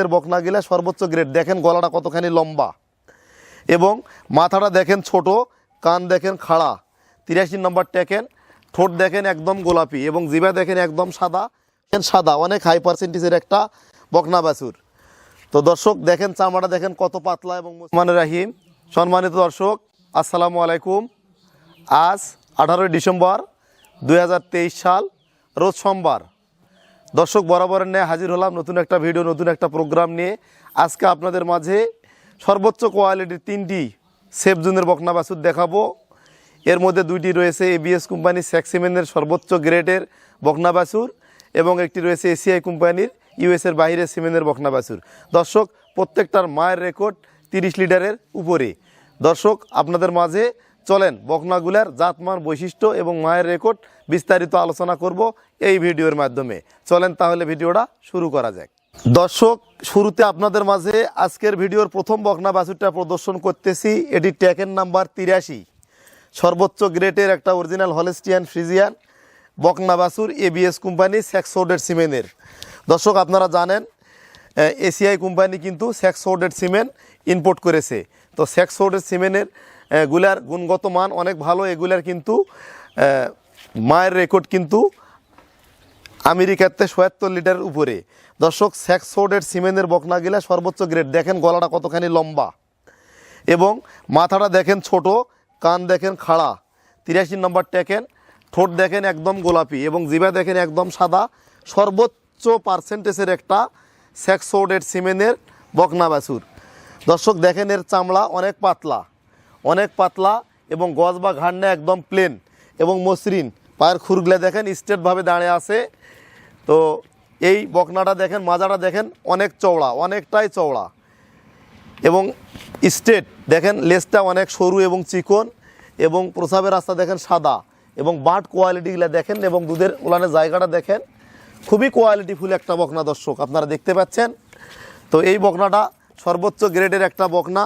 সিমেন্টের বকনা গেলে সর্বোচ্চ গ্রেড দেখেন গলাটা কতখানি লম্বা। এবং মাথাটা দেখেন ছোট, কান দেখেন খাড়া। তিরাশি নম্বর টেকেন ঠোঁট দেখেন একদম গোলাপি এবং জিভা দেখেন একদম সাদা। সাদা, অনেক হাই পার্সেন্টেজের একটা বকনা বাছুর। তো দর্শক, দেখেন চামড়া দেখেন কত পাতলা এবং মুসমান রাহিম, সম্মানিত দর্শক, আসসালামু আলাইকুম। আজ আঠারোই ডিসেম্বর দু হাজার তেইশ সাল, রোজ সোমবার। দর্শক বরাবরের নিয়ে হাজির হলাম নতুন একটা ভিডিও, নতুন একটা প্রোগ্রাম নিয়ে। আজকে আপনাদের মাঝে সর্বোচ্চ কোয়ালিটির তিনটি সেফ জুনের বকনা বাছুর দেখাবো। এর মধ্যে দুইটি রয়েছে এবিএস কোম্পানির স্যাক্সিমেনের সর্বোচ্চ গ্রেডের বকনা বাছুর এবং একটি রয়েছে এসিআই কোম্পানির ইউএসের বাইরের সিমেনের বকনা বাছুর। দর্শক, প্রত্যেকটার মায়ের রেকর্ড তিরিশ লিটারের উপরে। দর্শক, আপনাদের মাঝে চলেন বকনাগুলার জাতমান বৈশিষ্ট্য এবং মায়ের রেকর্ড বিস্তারিত আলোচনা করব এই ভিডিওর মাধ্যমে। চলেন তাহলে ভিডিওটা শুরু করা যাক। দর্শক শুরুতে আপনাদের মাঝে আজকের ভিডিওর প্রথম বকনা বাছুরটা প্রদর্শন করতেছি। এটি ট্যাকের নাম্বার তিরাশি। সর্বোচ্চ গ্রেটের একটা অরিজিনাল হলেস্টিয়ান ফ্রিজিয়ান বকনা বাছুর এবিএস কোম্পানি স্যাক্সোডেড সিমেনের। দর্শক আপনারা জানেন এসিআই কোম্পানি কিন্তু স্যাক্সোডেড সিমেন্ট ইম্পোর্ট করেছে। তো স্যাক্সোডেড সিমেন্টের আহ, গুলার গুণগত মান অনেক ভালো, এগুলার কিন্তু মায়ের রেকর্ড কিন্তু আমেরিকাতে সোয়াত্তর লিটারের উপরে। দর্শক স্যাক্সোডেড সিমেন্টের বকনা গেলে সর্বোচ্চ গ্রেড দেখেন গলাটা কতখানি লম্বা। এবং মাথাটা দেখেন ছোট, কান দেখেন খাড়া। তিরাশি নম্বর টেকেন ঠোঁট দেখেন একদম গোলাপি এবং জিভা দেখেন একদম সাদা। সর্বোচ্চ পার্সেন্টেজের একটা স্যাক্সোডেড সিমেন্টের বকনা বাছুর। দর্শক, দেখেন এর চামড়া অনেক পাতলা। অনেক পাতলা এবং গজ বা ঘাড়নে একদম প্লেন এবং মসৃণ। পায়ের খুরগুলো দেখেন, স্ট্রেটভাবে দাঁড়িয়ে আছে। তো এই বকনাটা দেখেন, মাজাটা দেখেন, অনেক চওড়া, অনেকটাই চওড়া। এবং স্ট্রেট দেখেন লেজটা অনেক সরু এবং চিকন এবং প্রসাবের রাস্তা দেখেন সাদা এবং বাট কোয়ালিটিগুলো দেখেন এবং দুধের উলানের জায়গাটা দেখেন। খুবই কোয়ালিটিফুল একটা বকনা দর্শক, আপনারা দেখতে পাচ্ছেন। তো এই বকনাটা সর্বোচ্চ গ্রেডের একটা বকনা।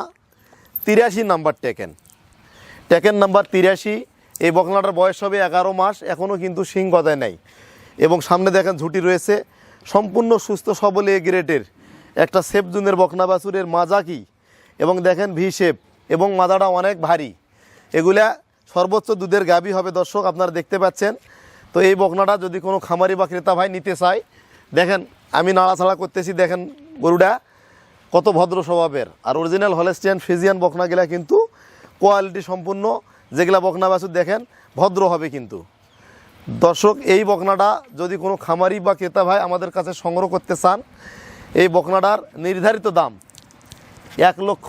তিরাশি নাম্বার টেকেন। টেকেন নাম্বার তিরাশি, এই বকনাটার বয়স হবে এগারো মাস এখনও কিন্তু শিং গদায় নেই। এবং সামনে দেখেন ঝুঁটি রয়েছে। সম্পূর্ণ সুস্থ সবল এ গ্রেডের একটা সেফ জুনের বকনা বাছুরের মাজা কি? এবং দেখেন ভি শেপ, এবং মাজাটা অনেক ভারী। এগুলা সর্বোচ্চ দুধের গাবি হবে দর্শক, আপনারা দেখতে পাচ্ছেন। তো এই বকনাটা যদি কোনো খামারি বা ক্রেতা ভাই নিতে চায়, দেখেন আমি নাড়াছাড়া করতেছি, দেখেন গরুটা। কত ভদ্র স্বভাবের। আর অরিজিনাল হলেস্টিয়ান ফিজিয়ান বকনাগুলা কিন্তু কোয়ালিটি সম্পূর্ণ। যেগুলা বকনা বাছুর দেখেন, ভদ্র হবে কিন্তু। দর্শক, এই বকনাটা যদি কোনো খামারি বা ক্রেতা ভাই আমাদের কাছে সংগ্রহ করতে চান, এই বকনাটার নির্ধারিত দাম এক লক্ষ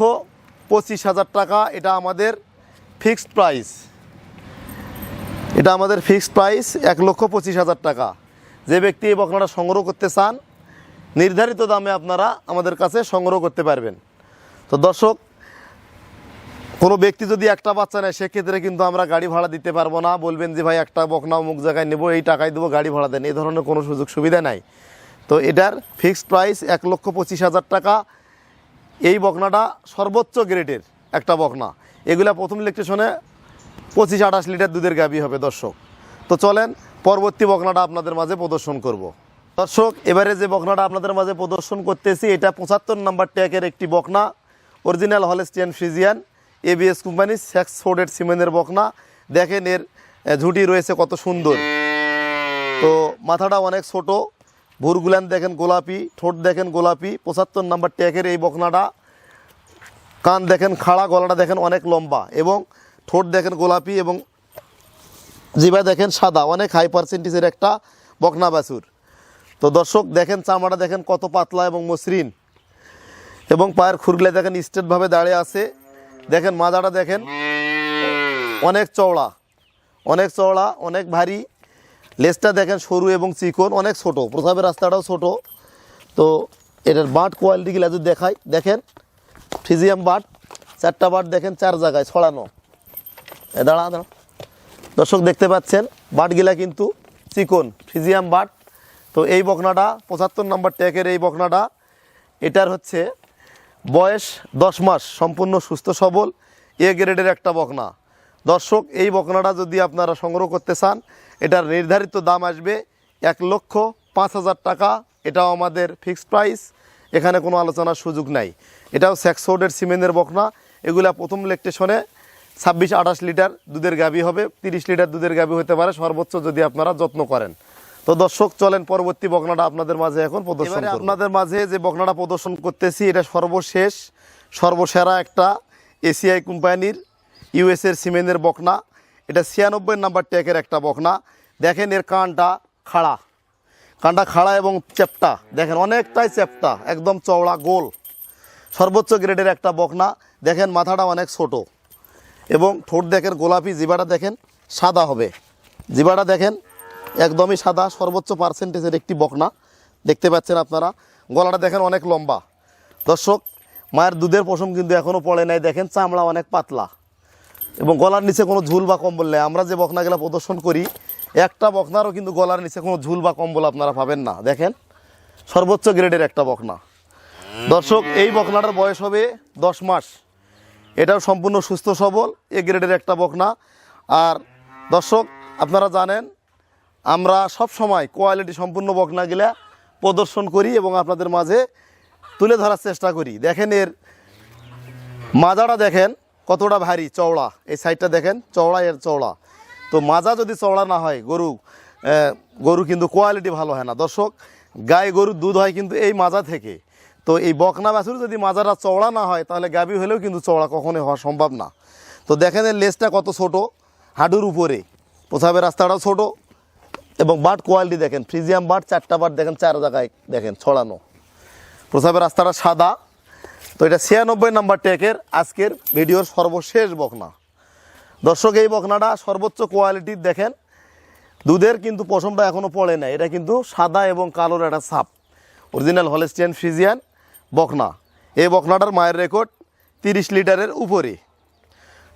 পঁচিশ হাজার টাকা। এটা আমাদের ফিক্সড প্রাইস এটা আমাদের ফিক্সড প্রাইস এক লক্ষ পঁচিশ হাজার টাকা। যে ব্যক্তি এই বকনাটা সংগ্রহ করতে চান নির্ধারিত দামে আপনারা আমাদের কাছে সংগ্রহ করতে পারবেন। তো দর্শক, কোনো ব্যক্তি যদি একটা বাচ্চা নেয়, সেক্ষেত্রে কিন্তু আমরা গাড়ি ভাড়া দিতে পারব না। বলবেন যে, ভাই, একটা বকনা অমুক জায়গায় নেব, এই টাকায় দেবো, গাড়ি ভাড়া দেন। এই ধরনের কোনো সুযোগ সুবিধা নাই। তো এটার ফিক্সড প্রাইস এক লক্ষ পঁচিশ হাজার টাকা। এই বকনাটা সর্বোচ্চ গ্রেডের একটা বকনা। এগুলা প্রথম ইলেকট্রিশনে পঁচিশ আঠাশ লিটার দুধের গাবি হবে দর্শক। তো চলেন, পরবর্তী বকনাটা আপনাদের মাঝে প্রদর্শন করব। দর্শক, এবারে যে বকনাটা আপনাদের মাঝে প্রদর্শন করতেছি, এটা পঁচাত্তর নাম্বার ট্যাগের একটি বকনা, original Holstein Friesian ABS company, sex sorted সিমেন্টের বকনা। দেখেন এর ঝুঁটি রয়েছে কত সুন্দর। তো মাথাটা অনেক ছোট, ভুরগুলান দেখেন গোলাপি, ঠোঁট দেখেন গোলাপি, পঁচাত্তর নাম্বার ট্যাগের এই বকনাটা। কান দেখেন খাড়া, গলাটা দেখেন অনেক লম্বা এবং ঠোঁট দেখেন গোলাপি এবং জিভা দেখেন সাদা, অনেক হাই পার্সেন্টেজের একটা বকনা বাছুর। তো দর্শক, দেখেন চামড়া, দেখেন কত পাতলা এবং মসৃণ। এবং পায়ের খুরগুলা দেখেন স্ট্রেটভাবে দাঁড়িয়ে আছে। দেখেন মাজাটা দেখেন, অনেক চওড়া অনেক চওড়া, অনেক ভারী। লেজটা দেখেন সরু এবং চিকন, অনেক ছোট। প্রসাবের রাস্তাটাও ছোট। তো এটার বাট কোয়ালিটিগুলো যদি দেখাই, দেখেন ফিজিয়াম বাট, চারটা বাট দেখেন চার জায়গায় ছড়ানো। দাঁড়া দাঁড়া দর্শক, দেখতে পাচ্ছেন, বাটগুলা কিন্তু চিকন ফিজিয়াম বাট। তো এই বকনাটা, পঁচাত্তর নম্বর ট্যাকের এই বকনাটা, এটার হচ্ছে বয়স দশ মাস, সম্পূর্ণ সুস্থ সবল, এ গ্রেডের একটা বকনা। দর্শক, এই বকনাটা যদি আপনারা সংগ্রহ করতে চান, এটার নির্ধারিত দাম আসবে এক লক্ষ পাঁচ হাজার টাকা। এটাও আমাদের ফিক্সড প্রাইস, এখানে কোনো আলোচনার সুযোগ নাই। এটাও স্যাক্সোডের সিমেন্টের বকনা, এগুলা প্রথম লেকটেশনে ছাব্বিশ আঠাশ লিটার দুধের গাবি হবে, তিরিশ লিটার দুধের গাবি হতে পারে, সর্বোচ্চ যদি আপনারা যত্ন করেন। তো দর্শক চলেন পরবর্তী বকনাটা আপনাদের মাঝে এখন প্রদর্শন আপনাদের মাঝে যে বকনাটা প্রদর্শন করতেছি এটা সর্বশেষ সর্বসেরা একটা এসিআই কোম্পানির ইউএসের সিমেন্টের বকনা। এটা ছিয়ানব্বই নাম্বার ট্যাকের একটা বকনা। দেখেন এর কানটা খাড়া। কানটা খাড়া এবং চ্যাপটা দেখেন অনেকটাই চ্যাপটা একদম চওড়া গোল। সর্বোচ্চ গ্রেডের একটা বকনা। দেখেন মাথাটা অনেক ছোট। এবং ঠোঁট দেখেন গোলাপি জিবাটা দেখেন সাদা হবে। জিবাটা দেখেন একদমই সাদা, সর্বোচ্চ পার্সেন্টেজের একটি বকনা। দেখতে পাচ্ছেন আপনারা, গলাটা দেখেন অনেক লম্বা। দর্শক, মায়ের দুধের পশম কিন্তু এখনও পড়ে নাই। দেখেন চামড়া অনেক পাতলা। এবং গলার নিচে কোনো ঝুল বা কম্বল নেই। আমরা যে বকনাগুলো প্রদর্শন করি, একটা বকনারও কিন্তু গলার নিচে কোনো ঝুল বা কম্বল আপনারা পাবেন না। দেখেন, সর্বোচ্চ গ্রেডের একটা বকনা। দর্শক, এই বকনাটার বয়স হবে দশ মাস। এটাও সম্পূর্ণ সুস্থ সবল, এ গ্রেডের একটা বকনা। আর দর্শক, আপনারা জানেন আমরা সব সময় কোয়ালিটি সম্পূর্ণ বকনাগুলা প্রদর্শন করি এবং আপনাদের মাঝে তুলে ধরার চেষ্টা করি। দেখেন এর মাজাটা দেখেন, কতটা ভারী চওড়া। এই সাইডটা দেখেন, চওড়া এর চওড়া। তো মাজা যদি চওড়া না হয়, গরু গরু কিন্তু কোয়ালিটি ভালো হয় না। দর্শক, গায়ে গরুর দুধ হয় কিন্তু এই মাজা থেকে। তো এই বকনা বাছুর যদি মাজাটা চওড়া না হয়, তাহলে গাবি হলেও কিন্তু চওড়া কখনোই হওয়া সম্ভব না। তো দেখেন এর লেজটা কত ছোট হাডুর উপরে। প্রসাবের রাস্তাটাও ছোট এবং বাট কোয়ালিটি দেখেন, ফ্রিজিয়াম বাট চারটা বাট দেখেন, চার জায়গায় দেখেন, ছড়ানো। প্রসাবের রাস্তাটা সাদা। তো এটা ছিয়ানব্বই নাম্বার ট্যাকের আজকের ভিডিওর সর্বশেষ বকনা। দর্শক, এই বকনাটা সর্বোচ্চ কোয়ালিটির দেখেন। দুধের কিন্তু পশমটা এখনও পড়ে না এটা কিন্তু সাদা এবং কালোর একটা সাপ। অরিজিনাল হলেস্টিয়ান ফ্রিজিয়ান বকনা। এই বকনাটার মায়ের রেকর্ড তিরিশ লিটারের উপরে।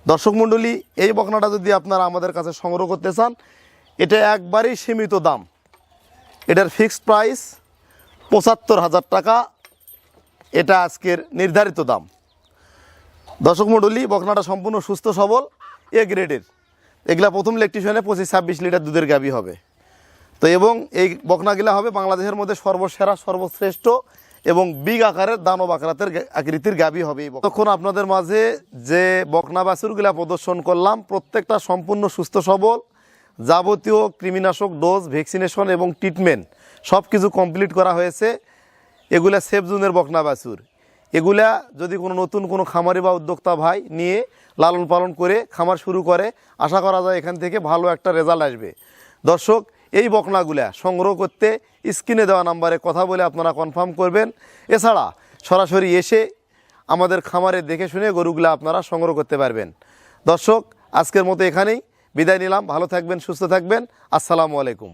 দর্শক মণ্ডলী, এই বকনাটা যদি আপনারা আমাদের কাছে সংগ্রহ করতে চান এটা একবারই সীমিত দাম। এটার ফিক্সড প্রাইস পঁচাত্তর হাজার টাকা। এটা আজকের নির্ধারিত দাম। দর্শক মণ্ডলী, বকনাটা সম্পূর্ণ সুস্থ, সবল, এ গ্রেডের। এগুলা প্রথম ইলেকট্রিশিয়ানে পঁচিশ ছাব্বিশ লিটার দুধের গাবি হবে। তো এবং এই বকনাগুলা হবে বাংলাদেশের মধ্যে সর্বসেরা, সর্বশ্রেষ্ঠ এবং বিগ আকারের দানব আকারাতের আকৃতির গাবি হবে এই। তখন আপনাদের মাঝে যে বকনা বাছুরগুলা প্রদর্শন করলাম, প্রত্যেকটা সম্পূর্ণ সুস্থ, সবল যাবতীয় কৃমিনাশক ডোজ, ভ্যাকসিনেশন এবং ট্রিটমেন্ট সব কিছু কমপ্লিট করা হয়েছে। এগুলা সেফ জোনের বকনা বাছুর। এগুলা যদি কোনো নতুন কোনো খামারি বা উদ্যোক্তা ভাই নিয়ে লালন পালন করে খামার শুরু করে, আশা করা যায় এখান থেকে ভালো একটা রেজাল্ট আসবে। দর্শক, এই বকনাগুলা সংগ্রহ করতে স্ক্রিনে দেওয়া নাম্বারে কথা বলে আপনারা কনফার্ম করবেন। এছাড়া সরাসরি এসে আমাদের খামারে দেখে শুনে গরুগুলা আপনারা সংগ্রহ করতে পারবেন। দর্শক, আজকের মতো এখানেই। বিদায় নিলাম ভালো থাকবেন সুস্থ থাকবেন। আসসালামু আলাইকুম।